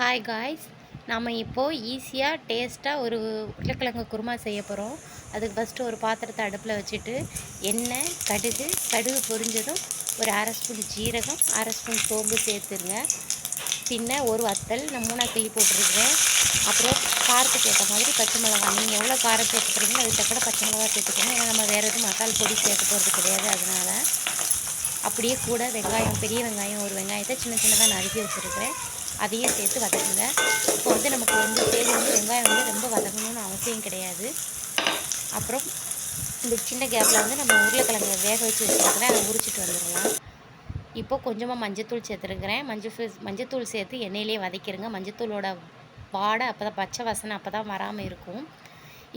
Hi guys நாம் இப்போது ஈஸியாக டேஸ்ட்டாக ஒரு உருளைக்கிழங்கு குருமா செய்ய போகிறோம் அதுக்கு ஃபஸ்ட்டு ஒரு பாத்திரத்தை அடுப்பில் வச்சுட்டு எண்ணெய் கடுகு கடுகு பொரிஞ்சதும் ஒரு அரை ஸ்பூன் ஜீரகம் அரை ஸ்பூன் சோம்பு சேர்த்துருங்க. பின்ன ஒரு வத்தல் நான் மூணாக கிள்ளி போட்டுருக்கேன் அப்புறம் காரத்துக்கு ஏற்ற மாதிரி பச்சை மிளகாய். நீங்கள் எவ்வளோ காரம் சேர்த்துக்கிறீங்களோ அதுக்கு தக்கட பச்சை மிளகாய் சேர்த்துக்கணும் ஏன்னா நம்ம வேறு எதுவும் மசால் பொடி சேர்க்க போகிறது கிடையாது அதனால். அப்படியே கூட வெங்காயம் பெரிய வெங்காயம் ஒரு வெங்காயத்தை சின்ன சின்னதாக நறுக்கி வச்சுருக்கிறேன். அதையும் சேர்த்து வதக்குங்க. இப்போ வந்து நமக்கு வந்து தேவை வந்து வெங்காயம் வந்து ரொம்ப வதங்கணும்னு அவசியம் கிடையாது. அப்புறம் இந்த சின்ன கேப்பில் வந்து நம்ம உருளைக்கிழங்கு வேக வச்சு வச்சுருக்கிறேன். அதை உரிச்சிட்டு வந்துடலாம். இப்போ கொஞ்சமாக மஞ்சத்தூள் சேர்த்துருக்கிறேன். மஞ்சள் மஞ்சத்தூள் சேர்த்து எண்ணெயிலே வதக்கிடுங்க மஞ்சத்தூளோட வாடை அப்போ தான் பச்சை வாசனை அப்போ தான் வராமல் இருக்கும்.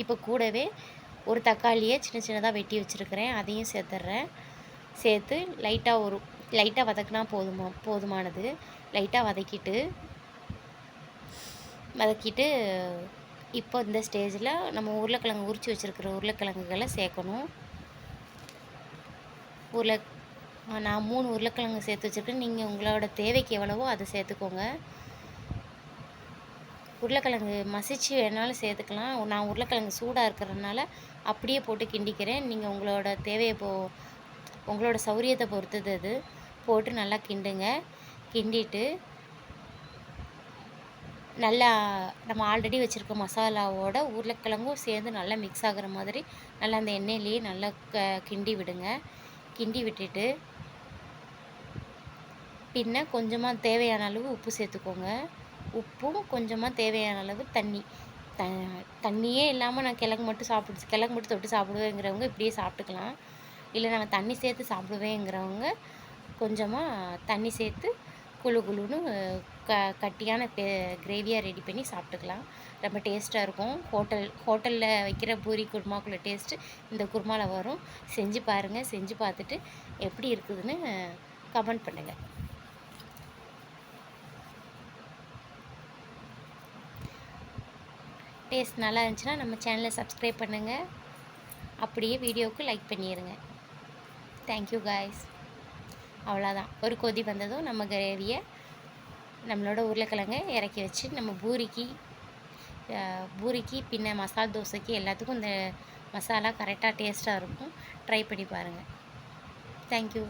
இப்போ கூடவே ஒரு தக்காளியை சின்ன சின்னதாக வெட்டி வச்சுருக்கிறேன். அதையும் சேர்த்துட்றேன் சேர்த்து லைட்டாக ஒரு லைட்டாக வதக்கினா போதுமா போதுமானது. லைட்டாக வதக்கிட்டு வதக்கிட்டு இப்போ இந்த ஸ்டேஜில் நம்ம உருளைக்கிழங்கு உரித்து வச்சுருக்கிற உருளைக்கிழங்குகளை சேர்க்கணும். உருளை நான் மூணு உருளைக்கிழங்கு சேர்த்து வச்சுருக்கேன். நீங்கள் உங்களோட தேவைக்கு எவ்வளவோ அதை சேர்த்துக்கோங்க. உருளைக்கிழங்கு மசிச்சு வேணாலும் சேர்த்துக்கலாம். நான் உருளைக்கிழங்கு சூடாக இருக்கிறதுனால அப்படியே போட்டு கிண்டிக்கிறேன். நீங்கள் உங்களோட தேவையை போ உங்களோட சௌரியத்தை பொறுத்தது அது. போட்டு நல்லா கிண்டுங்க. கிண்டிட்டு நல்லா நம்ம ஆல்ரெடி வச்சுருக்க மசாலாவோட உருளைக்கிழங்கும் சேர்ந்து நல்லா மிக்ஸ் ஆகிற மாதிரி நல்லா அந்த எண்ணெயிலேயே நல்லா க கிண்டி விடுங்க. கிண்டி விட்டுட்டு பின்ன கொஞ்சமாக தேவையான அளவு உப்பு சேர்த்துக்கோங்க. உப்பும் கொஞ்சமாக தேவையான அளவு தண்ணி. த தண்ணியே இல்லாமல் நான் கிழங்கு மட்டும் சாப்பிடு கிழங்கு மட்டும் தொட்டு சாப்பிடுவேங்கிறவங்க இப்படியே சாப்பிட்டுக்கலாம். இல்லை நான் தண்ணி சேர்த்து சாப்பிடுவேங்கிறவங்க கொஞ்சமாக தண்ணி சேர்த்து குழு குழுன்னு க கட்டியான பே கிரேவியாக ரெடி பண்ணி சாப்பிட்டுக்கலாம். ரொம்ப டேஸ்ட்டாக இருக்கும். ஹோட்டல் ஹோட்டலில் வைக்கிற பூரி குருமாக்குள்ள டேஸ்ட்டு இந்த குருமாவில் வரும். செஞ்சு பாருங்கள் செஞ்சு பார்த்துட்டு எப்படி இருக்குதுன்னு கமெண்ட் பண்ணுங்கள் டேஸ்ட் நல்லா இருந்துச்சுன்னா நம்ம சேனலை சப்ஸ்கிரைப் பண்ணுங்கள் அப்படியே வீடியோவுக்கு லைக் பண்ணிடுங்க தேங்க்யூ காய்ஸ் அவ்வளோதான் ஒரு கொதி வந்ததும் நம்ம கிரேவியை நம்மளோட உருளைக்கிழங்கை இறக்கி வச்சு நம்ம பூரிக்கு பூரிக்கு பின்ன மசால் தோசைக்கு எல்லாத்துக்கும் இந்த மசாலா கரெக்டாக டேஸ்ட்டாக இருக்கும். ட்ரை பண்ணி பாருங்கள் தேங்க்யூ